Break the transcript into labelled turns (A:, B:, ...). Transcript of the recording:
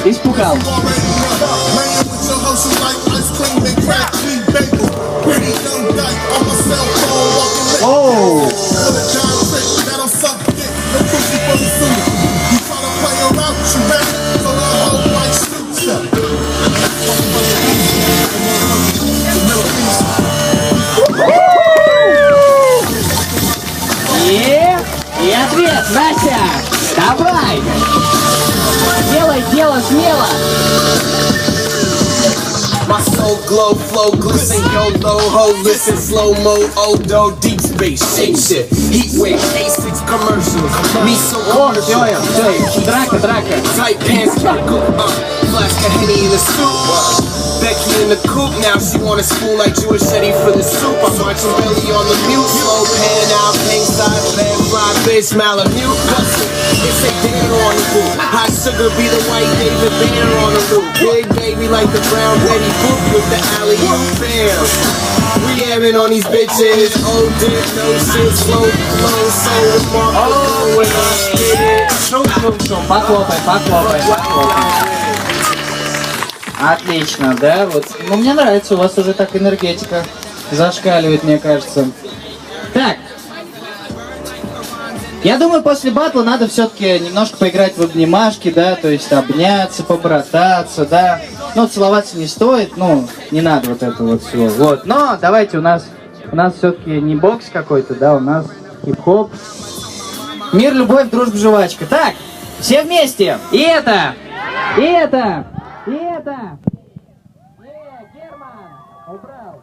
A: like,
B: Испугал.
A: already know. Laying with your hoes, you like ice cream and crack cheese bagels. Pretty young dyke on my cell phone, walking lit.
B: Оу.
A: With a John trick that I'm suck dick. No pussy for the suit. You try to play around, you back. So I hold like shoots.
B: И... И ответ, Настя! Давай! Делай дело смело!
C: My soul glow, flow, glisten, YOLO, ho, listen, slow mo, odo, deep space, shake shit, heat wave, A6 commercials, me so
B: О, все, все, драка, драка.
C: tight pants, chemical, uh, flask of Henny in the soup. in the coop now. She wanna spoon like Jewish Eddie for the soup. I'm watching Billy on the mute. Slow pan out, pink side, bad fly bitch, Malamute. Bustin', it's a dare on the boot. Hot sugar be the white David Banner on the roof. Big baby like the brown Betty Boop with the alley oop bam. We yamming on these bitches. Oh, dick, no shit, slow, slow, so remarkable. When I spit it.
B: Back off, back off, back off. Отлично, да, вот. Ну, мне нравится, у вас уже так энергетика зашкаливает, мне кажется. Так. Я думаю, после батла надо все-таки немножко поиграть в обнимашки, да, то есть обняться, побрататься, да. Ну, целоваться не стоит, ну, не надо вот это вот всего. Вот. Но давайте у нас, у нас все-таки не бокс какой-то, да, у нас хип-хоп. Мир, любовь, дружба, жвачка. Так, все вместе. И это, и это, это. Не, Герман, убрал.